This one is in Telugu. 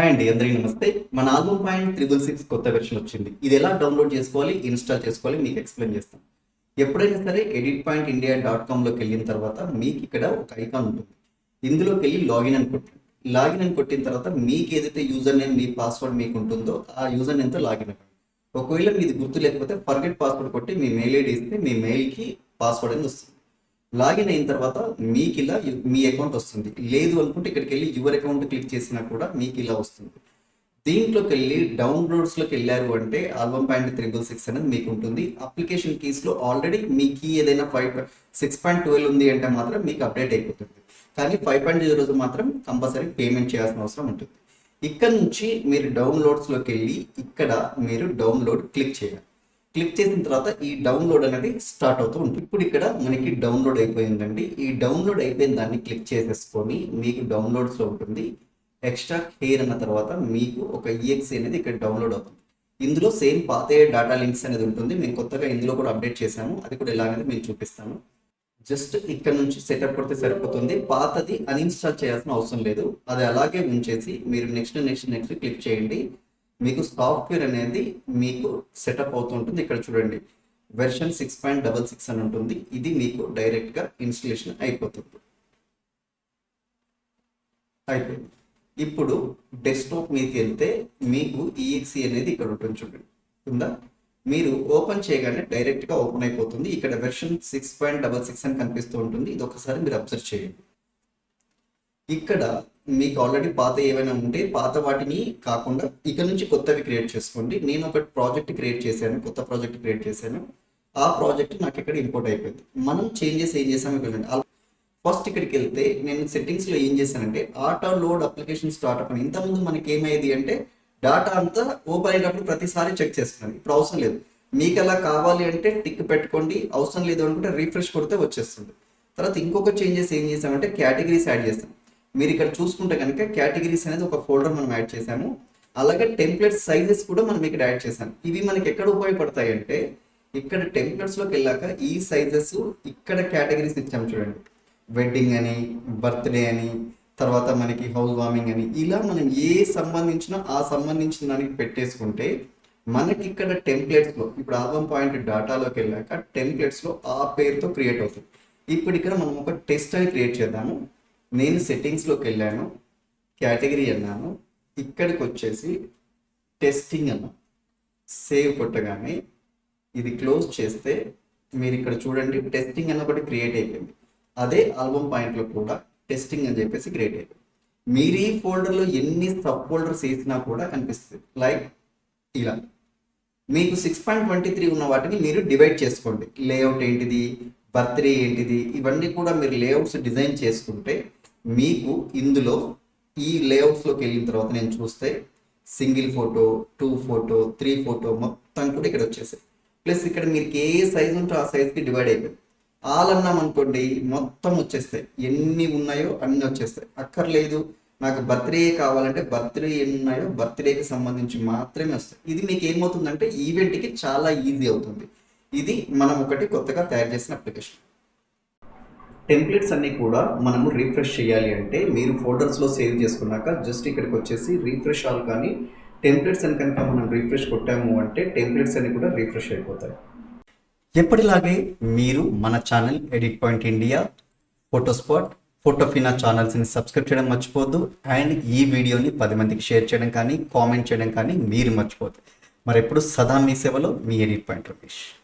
హాయ్ అండి అందరికీ నమస్తే. మన ఆల్బమ్ పాయింట్ త్రిబుల్ సిక్స్ కొత్త వెర్షన్ వచ్చింది. ఇది ఎలా డౌన్లోడ్ చేసుకోవాలి ఇన్స్టాల్ చేసుకోవాలి మీకు ఎక్స్ప్లెయిన్ చేస్తాం. ఎప్పుడైనా సరే ఎడిట్ పాయింట్ ఇండియా డాట్ కామ్లోకి వెళ్ళిన తర్వాత మీకు ఇక్కడ ఒక ఐకాన్ ఉంటుంది. ఇందులోకి వెళ్ళి లాగిన్ అని కొట్టండి లాగిన్ అని కొట్టిన తర్వాత మీకు ఏదైతే యూజర్ నేమ్ మీ పాస్వర్డ్ మీకు ఉంటుందో ఆ యూజర్ నేమ్తో లాగిన్ అవ్వండి. ఒకవేళ మీది గుర్తు లేకపోతే ఫర్గెట్ పాస్వర్డ్ కొట్టి మీ మెయిల్ ఐడి ఇస్తే మీ మెయిల్కి పాస్వర్డ్ అనేది వస్తుంది. లాగిన్ అయిన తర్వాత మీకు ఇలా మీ అకౌంట్ వస్తుంది. లేదు అనుకుంటే ఇక్కడికి వెళ్ళి యువర్ అకౌంట్ క్లిక్ చేసినా కూడా మీకు ఇలా వస్తుంది. దీంట్లోకి వెళ్ళి డౌన్లోడ్స్లోకి వెళ్ళారు అంటే ఆల్బమ్ పాయింట్ త్రిబుల్ సిక్స్ అనేది మీకు ఉంటుంది. అప్లికేషన్ కీస్లో ఆల్రెడీ మీ కీ ఏదైనా ఫైవ్ సిక్స్ పాయింట్ ట్వెల్వ్ ఉంది అంటే మాత్రం మీకు అప్డేట్ అయిపోతుంది. కానీ ఫైవ్ పాయింట్ జీరో మాత్రం కంపల్సరీ పేమెంట్ చేయాల్సిన అవసరం ఉంటుంది. ఇక్కడ నుంచి మీరు డౌన్లోడ్స్లోకి వెళ్ళి ఇక్కడ మీరు డౌన్లోడ్ క్లిక్ చేయాలి. క్లిక్ చేసిన తర్వాత ఈ డౌన్లోడ్ అనేది స్టార్ట్ అవుతూ ఉంటుంది. ఇప్పుడు ఇక్కడ మనకి డౌన్లోడ్ అయిపోయిందండి. ఈ డౌన్లోడ్ అయిపోయిన దాన్ని క్లిక్ చేసేసుకొని మీకు డౌన్లోడ్స్లో ఉంటుంది. ఎక్స్ట్రా హెయిర్ అన్న తర్వాత మీకు ఒక ఈఎక్స్ అనేది ఇక్కడ డౌన్లోడ్ అవుతుంది. ఇందులో సేమ్ పాత డేటా లింక్స్ అనేది ఉంటుంది. మేము కొత్తగా ఇందులో కూడా అప్డేట్ చేసాము అది కూడా ఎలా అనేది మేము చూపిస్తాను జస్ట్ ఇక్కడ నుంచి సెటప్ కొడితే సరిపోతుంది. పాతది అన్ఇన్స్టాల్ చేయాల్సిన అవసరం లేదు. అది అలాగే ఉంచేసి మీరు నెక్స్ట్ నెక్స్ట్ నెక్స్ట్ క్లిక్ చేయండి. మీకు సాఫ్ట్వేర్ అనేది మీకు సెటప్ అవుతుంటుంది. ఇక్కడ చూడండి. Version six point double six అని ఉంటుంది. ఇది మీకు డైరెక్ట్గా ఇన్స్టలేషన్ అయిపోతుంది. అయిపోయింది. ఇప్పుడు డెస్క్టాప్ మీకు వెళ్తే మీకు ఈఎక్సీ అనేది ఇక్కడ ఉంటుంది చూడండి. ఉందా? మీరు ఓపెన్ చేయగానే డైరెక్ట్గా ఓపెన్ అయిపోతుంది. ఇక్కడ version six point double six అని కనిపిస్తూ ఉంటుంది. ఇది ఒకసారి మీరు అబ్జర్వ్ చేయండి. ఇక్కడ మీకు ఆల్రెడీ పాత ఏమైనా ఉంటే పాత వాటిని కాకుండా ఇక్కడ నుంచి కొత్తవి క్రియేట్ చేసుకోండి. నేను ఒక ప్రాజెక్ట్ క్రియేట్ చేశాను కొత్త ప్రాజెక్ట్ క్రియేట్ చేశాను. ఆ ప్రాజెక్ట్ నాకు ఇక్కడ ఇంపోర్ట్ అయిపోయింది. మనం చేంజెస్ ఏం చేసామో వెళ్ళండి ఫస్ట్ ఇక్కడికి వెళ్తే నేను సెట్టింగ్స్లో ఏం చేశానంటే ఆటో లోడ్ అప్లికేషన్ స్టార్ట్అప్ అని. ఇంతకుముందు మనకి ఏమైంది అంటే డాటా అంతా ఓపెన్ అయినప్పుడు ప్రతిసారి చెక్ చేస్తున్నాను. ఇప్పుడు అవసరం లేదు. మీకు అలా కావాలి అంటే టిక్ పెట్టుకోండి. అవసరం లేదు అనుకుంటే రీఫ్రెష్ కొడితే వచ్చేస్తుంది. తర్వాత ఇంకొక చేంజెస్ ఏం చేసామంటే కేటగిరీస్ యాడ్ చేస్తాం మీరు ఇక్కడ చూసుకుంటే కనుక కేటగిరీస్ అనేది ఒక ఫోల్డర్ మనం యాడ్ చేసాము అలాగే టెంప్లెట్ సైజెస్ కూడా మనం ఇక్కడ యాడ్ చేసాం ఇవి మనకి ఎక్కడ ఉపయోగపడతాయి అంటే ఇక్కడ టెంప్లెట్స్లోకి వెళ్ళాక ఈ సైజెస్ ఇక్కడ కేటగిరీస్ ఇచ్చాం చూడండి. వెడ్డింగ్ అని బర్త్డే అని తర్వాత మనకి హౌస్ వార్మింగ్ అని. ఇలా మనం ఏ సంబంధించిన ఆ సంబంధించిన దానికి పెట్టేసుకుంటే మనకి ఇక్కడ టెంప్లెట్స్లో ఇప్పుడు ఆల్బమ్ పాయింట్ డాటాలోకి వెళ్ళాక టెంప్లెట్స్లో ఆ పేరుతో క్రియేట్ అవుతుంది. ఇప్పుడు ఇక్కడ మనం ఒక టెస్ట్ అని క్రియేట్ చేద్దాము. నేను సెట్టింగ్స్లోకి వెళ్ళాను కేటగిరీ అన్నాను ఇక్కడికి వచ్చేసి టెస్టింగ్ అన్నా సేవ్ కొట్టగానే ఇది క్లోజ్ చేస్తే మీరు ఇక్కడ చూడండి టెస్టింగ్ అన్న ఒకటి క్రియేట్ అయిపోయింది. అదే ఆల్బమ్ పాయింట్లో కూడా టెస్టింగ్ అని చెప్పేసి క్రియేట్ అయిపోయింది. మీరు ఈ ఫోల్డర్లో ఎన్ని సబ్ ఫోల్డర్స్ వేసినా కూడా కనిపిస్తుంది. లైక్ ఇలా. మీకు సిక్స్ పాయింట్ ట్వంటీ త్రీ ఉన్న వాటిని మీరు డివైడ్ చేసుకోండి. లేఅవుట్ ఏంటిది? బర్త్డే ఏంటిది? ఇవన్నీ కూడా మీరు లేఅవుట్స్ డిజైన్ చేసుకుంటే మీకు ఇందులో ఈ లేఅవుట్స్లోకి వెళ్ళిన తర్వాత నేను చూస్తే single photo two photo three photo మొత్తం కూడా ఇక్కడ వచ్చేసాయి. ప్లస్ ఇక్కడ మీరు ఏ సైజ్ ఉంటే ఆ సైజ్కి డివైడ్ అయిపోయింది. ఆల్ అన్నాం అనుకోండి మొత్తం వచ్చేస్తాయి. ఎన్ని ఉన్నాయో అన్ని వచ్చేస్తాయి. అక్కర్లేదు. నాకు బర్త్డే కావాలంటే బర్త్డే ఎన్ని ఉన్నాయో బర్త్డేకి సంబంధించి మాత్రమే వస్తాయి. ఇది మీకు ఏమవుతుందంటే ఈవెంట్కి చాలా ఈజీ అవుతుంది. ఇది మనం ఒకటి కొత్తగా తయారు చేసిన అప్లికేషన్ టెంప్లెట్స్ అన్ని కూడా మనము రీఫ్రెష్ చేయాలి అంటే మీరు ఫోల్డర్స్లో సేవ్ చేసుకున్నాక జస్ట్ ఇక్కడికి వచ్చేసి రీఫ్రెష్ ఆల్ కానీ టెంప్లెట్స్ అని కనుక మనం రీఫ్రెష్ కొట్టాము అంటే టెంప్లెట్స్ అన్ని కూడా రీఫ్రెష్ అయిపోతాయి. ఎప్పటిలాగే మీరు మన ఛానల్ ఎడిట్ పాయింట్ ఇండియా ఫోటోస్పాట్ ఫోటోఫినా ఛానల్స్ని సబ్స్క్రైబ్ చేయడం మర్చిపోద్దు అండ్ ఈ వీడియోని పది మందికి షేర్ చేయడం కానీ కామెంట్ చేయడం కానీ మీరు మర్చిపోద్దు మరి ఎప్పుడు సదా మీ సేవలో మీ ఎడిట్ పాయింట్ రమేష్.